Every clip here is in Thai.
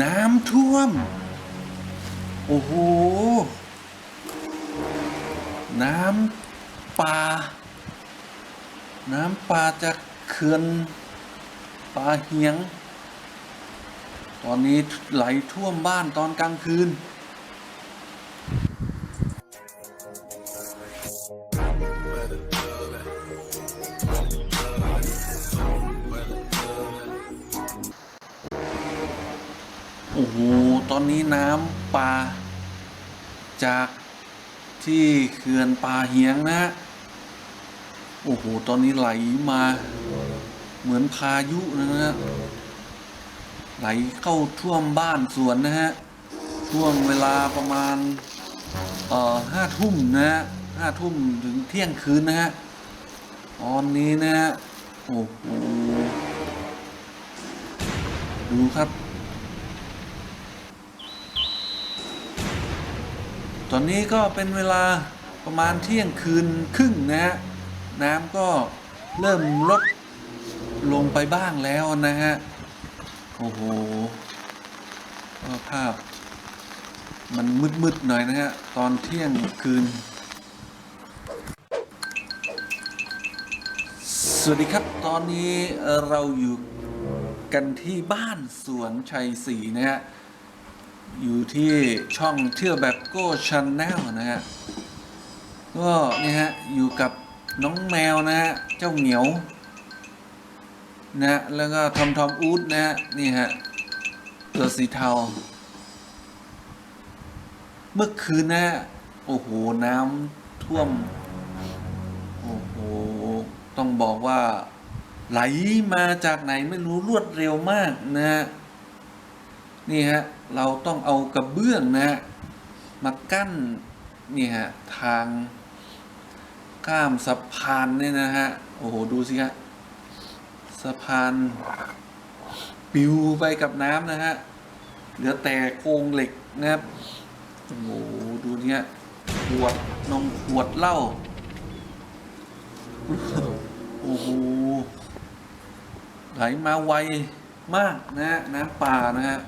น้ำท่วม โอ้โห น้ำป่า น้ำป่าจากเขื่อนป่าเฮียง ตอนนี้ไหลท่วมบ้านตอนกลางคืน อ้โห ตอนนี้น้ำป่าจากที่เขื่อนป่าเฮียงนะฮะโอ้โห ตอนนี้ไหลมา เหมือนพายุนะฮะ ไหลเข้าท่วมบ้านสวนนะฮะ ช่วงเวลาประมาณ เอ่อห้าทุ่มนะฮะห้าทุ่มถึงเที่ยงคืนนะฮะ ตอนนี้นะฮะ โอ้โห ดูครับ ตอนนี้ก็เป็นเวลาประมาณเที่ยงคืนครึ่งนะฮะน้ำก็เริ่มลดลงไปบ้างแล้วนะฮะ โอ้โหภาพ มันมืดๆหน่อยนะฮะ ตอนเที่ยงคืน สวัสดีครับตอนนี้เราอยู่กันที่บ้านสวนชัยศรีนะฮะ อยู่ที่ช่องเที่ยวแบบโก้ชันแนลนะฮะก็เนี่ยฮะอยู่กับน้องแมวนะฮะเจ้าเหมียวนะแล้วก็ทอมทอมอูดนะฮะนี่ฮะตัวสีเทา เมื่อคืนนะฮะโอ้โหน้ำท่วม โอ้โห ต้องบอกว่า ไหลมาจากไหนไม่รู้รวดเร็วมากนะฮะนี่ฮะ เราต้องเอากระเบื้องนะมากั้นนี่ฮะทางข้ามสะพานเนี่ยนะฮะโอ้โหดูสิฮะสะพานปิวไปกับน้ำนะฮะเหลือแต่โครงเหล็กนะครับโอ้โหดูเนี่ยขวดนมขวดเหล้าโอ้โหไหลมาไวมากนะฮะน้ำป่านะฮะ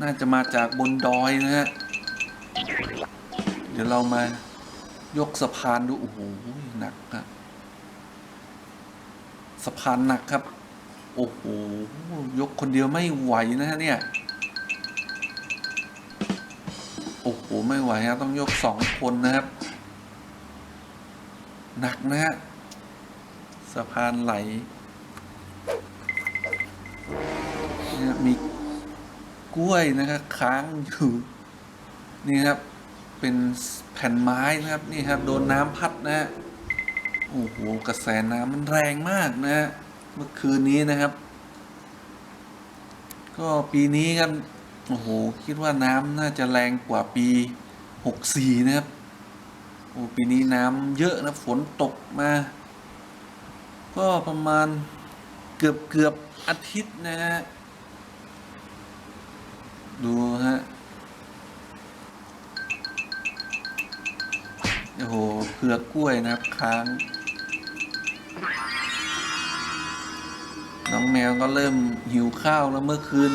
น่าจะมาจากบนดอยนะฮะ เดี๋ยวเรามายกสะพานดู โอ้โห หนักอะสะพานหนักครับ โอ้โห ยกคนเดียวไม่ไหวนะฮะเนี่ย โอ้โห ไม่ไหวฮะต้องยกสองคนนะครับ หนักนะฮะ สะพานไหลเนี่ยมี กล้วยนะครับค้างอยู่นี่ครับเป็นแผ่นไม้นะครับนี่ครับโดนน้ำพัดนะฮะโอ้โหกระแสน้ำมันแรงมากนะฮะเมื่อคืนนี้นะครับ ก็ปีนี้กันโอ้โหคิดว่าน้ำน่าจะแรงกว่าปีหกสี่นะครับโอ้ปีนี้น้ำเยอะนะฝนตกมา ก็ประมาณเกือบเกือบอาทิตย์นะฮะ ดูฮะ โอ้โหเผือกกล้วยนะครับค้าง น้องแมวก็เริ่มหิวข้าวแล้วเมื่อคืน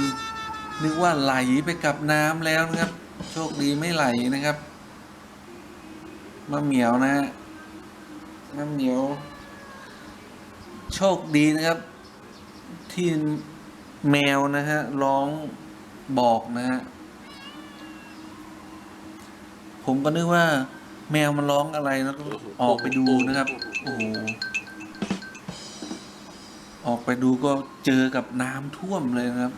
นึกว่าไหลไปกับน้ำแล้วนะครับ โชคดีไม่ไหลนะครับมะเหมียวนะมะเหมียว โชคดีนะครับ ที่แมวนะฮะร้อง บอกนะฮะผมก็นึกว่า แมวมันร้องอะไรแล้วก็ออกไปดูนะครับ โอ้โหออกไปดูก็เจอกับน้ำท่วมเลยนะครับ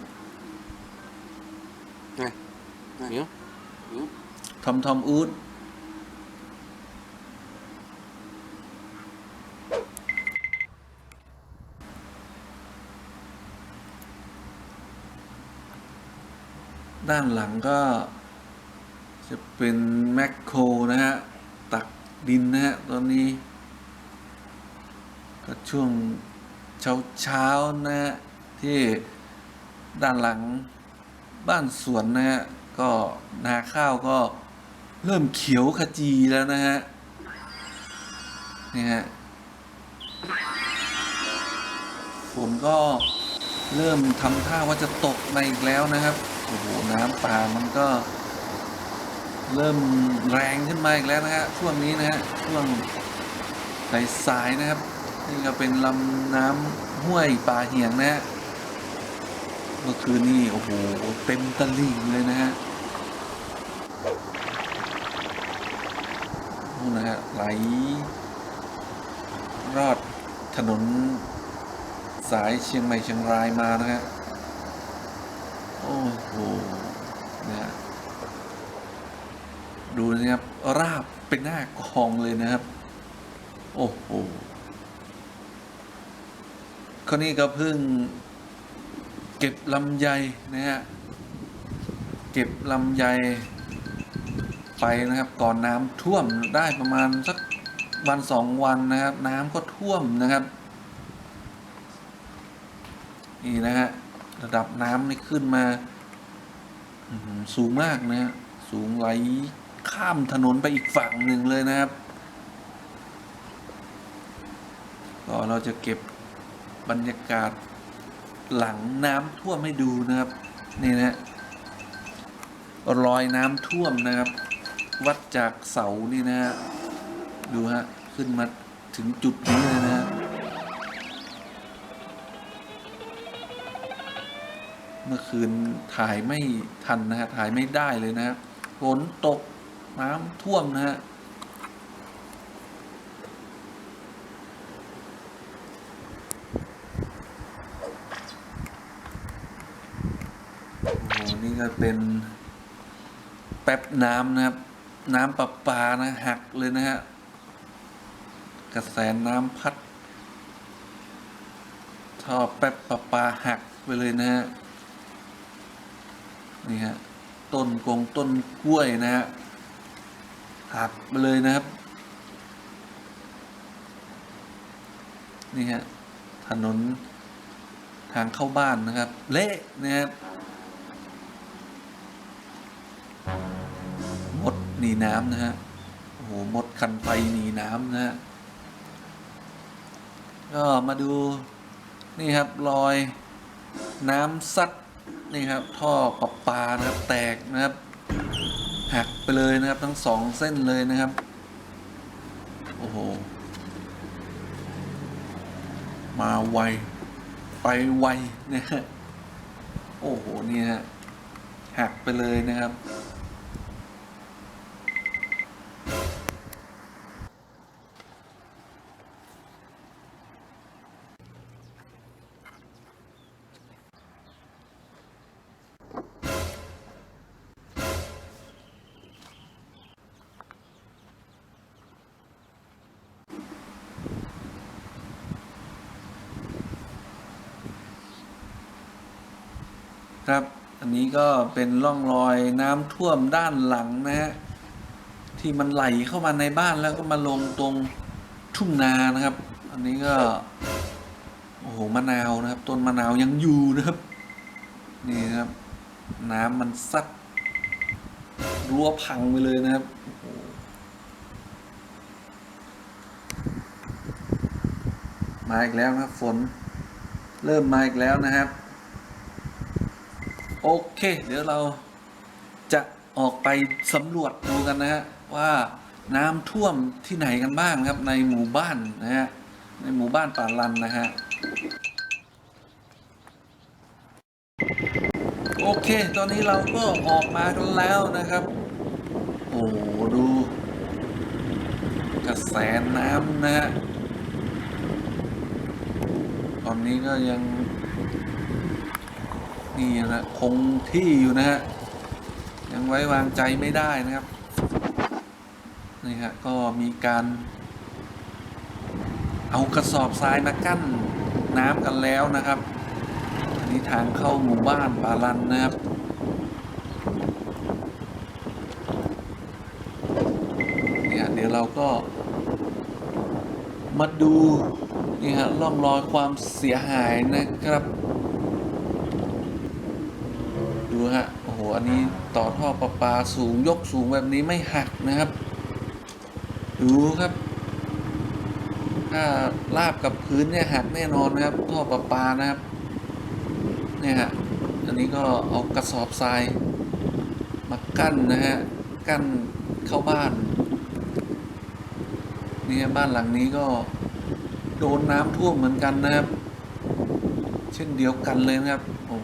เหนียวทอมทอมอูด ด้านหลังก็จะเป็นแมคโครนะฮะ ตักดินนะฮะ ตอนนี้ ก็ช่วงเช้าเช้าๆนะฮะ ที่ด้านหลังบ้านสวนนะฮะ ก็นาข้าวก็เริ่มเขียวขจีแล้วนะฮะ นี่ฮะฝนก็เริ่มทำท่าว่าจะตกมาอีกแล้วนะครับ อ้โหน้ำป่ามันก็ เริ่มแรงขึ้นมาอีกแล้วนะฮะช่วงนี้นะฮะช่วงสายๆนะครับ นี่ก็เป็นลำน้ำห้วยป่าเหียงนะฮะเมื่อคืนนี่โอ้โหเต็มตลิ่งเลยนะฮะนู่นนะฮะไหลรอดถนนสายเชียงใหม่เชียงรายมานะฮะ อ้โหนะดูนะครับราบเป็นหน้ากองเลยนะครับ โอ้โหคนนี้ก็เพิ่ง เก็บลำไยนะฮะเก็บลำไยไปนะครับ ก่อนน้ำท่วมได้ประมาณสักวันสองวันนะครับ น้ำก็ท่วมนะครับ นี่นะฮะ ระดับน้ำนี่ขึ้นมาสูงมากนะฮะสูงไหลข้ามถนนไปอีกฝั่งหนึ่งเลยนะครับก็เราจะเก็บบรรยากาศหลังน้ำท่วมให้ดูนะครับ นี่นะฮะรอยน้ำท่วมนะครับ วัดจากเสานี่นะฮะดูฮะขึ้นมาถึงจุดนี้เลยนะ เมื่อคืนถ่ายไม่ทันนะฮะถ่ายไม่ได้เลยนะฮะฝนตกน้ำท่วมนะฮะโอ้โหนี่ก็เป็น แป๊บน้ำนะครับ น้ำประปานะหักเลยนะฮะกระแสน้ำพัดท่อแป๊บประปาหักไปเลยนะฮะ นี่ฮะต้นกงต้นกล้วยนะฮะหักไปเลยนะครับ นี่ฮะถนนทางเข้าบ้านนะครับ เละนะครับมดหนีน้ำนะฮะโอ้โหมดคันไฟหนีน้ำนะฮะก็มาดูนี่ครับรอยน้ำซัด นี่ครับท่อประปานะครับแตกนะครับหักไปเลยนะครับทั้งสองเส้นเลยนะครับโอ้โหมาไวไปไวนะฮะโอ้โหนี่ฮะหักไปเลยนะครับ ครับ อันนี้ก็เป็นร่องรอยน้ำท่วมด้านหลังนะฮะที่มันไหลเข้ามาในบ้านแล้วก็มาลงตรงทุ่งนานะครับ อันนี้ก็โอ้โหมะนาวนะครับ ต้นมะนาวยังอยู่นะครับ นี่นะครับ น้ำมันซัดรั้วพังไปเลยนะครับมาอีกแล้วนะครับฝน เริ่มมาอีกแล้วนะครับ โอเค เดี๋ยวเราจะออกไปสำรวจดูกันนะฮะว่าน้ำท่วมที่ไหนกันบ้างครับในหมู่บ้านนะฮะในหมู่บ้านป่าลันนะฮะโอเค ตอนนี้เราก็ออกมากันแล้วนะครับ โอ้โหดู กระแสน้ำนะฮะ ตอนนี้ก็ยัง นี่นะคงที่อยู่นะฮะยังไว้วางใจไม่ได้นะครับนี่ฮะก็มีการ เอากระสอบทรายมากั้นน้ำกันแล้วนะครับ อันนี้ทางเข้าหมู่บ้านปาลันนะครับเนี่ยเดี๋ยวเราก็ มาดูนี่ฮะร่องรอยความเสียหายนะครับ ดูฮะโอ้โหอันนี้ต่อท่อประปาสูงยกสูงแบบนี้ไม่หักนะครับ ดูครับ ถ้าลาบกับพื้นเนี่ยหักแน่นอนนะครับ ท่อประปานะครับเนี่ยฮะอันนี้ก็เอากระสอบทรายมากั้นนะฮะกั้นเข้าบ้านเนี่ยบ้านหลังนี้ก็โดนน้ำท่วมเหมือนกันนะครับ เช่นเดียวกันเลยนะครับโอ้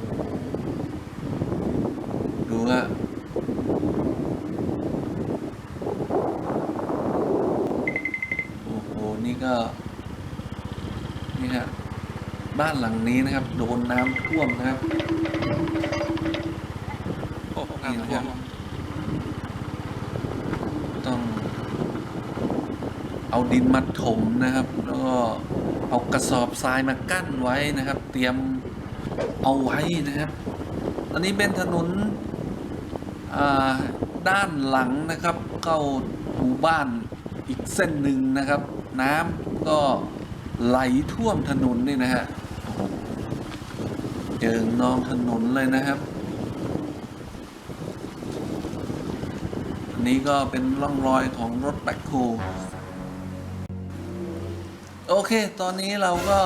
ดูฮะโอ้โห นี่ก็ นี่ฮะ บ้านหลังนี้นะครับ โดนน้ำท่วมนะครับโอ้โหน้ำท่วมต้อง เอาดินมาถมนะครับ แล้วก็เอากระสอบทรายมากั้นไว้นะครับ เตรียมเอาไว้นะครับ อันนี้เป็นถนนอ่า ด้านหลังนะครับเข้าหมู่บ้านอีกเส้นหนึ่งนะครับ น้ำก็ไหลท่วมถนนนี่นะฮะเจิงนองถนนเลยนะครับอันนี้ก็เป็นร่องรอยของรถแบ็คโฮโอเค ตอนนี้เราก็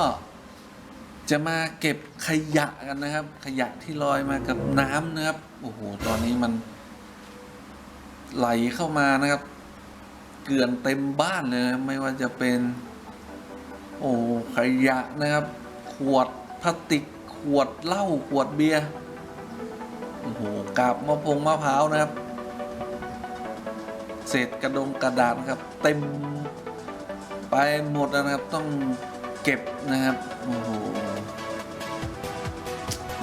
จะมาเก็บขยะกันนะครับ ขยะที่ลอยมากับน้ำนะครับ โอ้โห ตอนนี้มัน ไหลเข้ามานะครับ เกลื่อนเต็มบ้านเลยนะไม่ว่าจะเป็น โอ้ขยะนะครับ ขวดพลาสติก ขวดเหล้าขวดเบียร์โอ้โหกาบมะพงมะพร้าวนะครับ เศษกระดงกระดาษนะครับ เต็มไปหมดแล้วนะครับต้องเก็บนะครับโอ้โห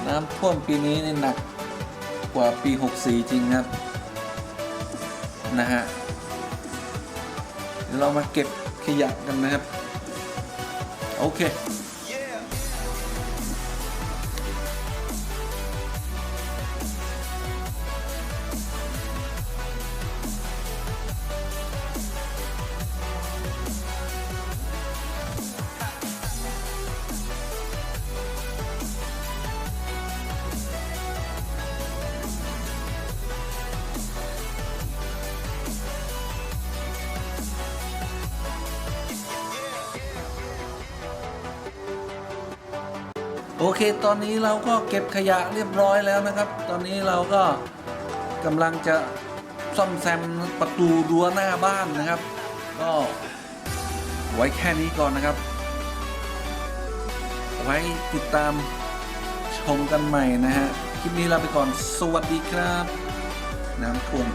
น้ำท่วมปีนี้นี่หนักกว่าปี 64 จริงครับ นะฮะเดี๋ยวเรามาเก็บขยะกันนะครับ โอเค โอเค ตอนนี้เราก็เก็บขยะเรียบร้อยแล้วนะครับ ตอนนี้เราก็กำลังจะซ่อมแซมประตูรั้วหน้าบ้านนะครับ ก็ไว้แค่นี้ก่อนนะครับ ไว้ติดตามชมกันใหม่นะฮะ คลิปนี้ลาไปก่อน สวัสดีครับ น้ำท่วม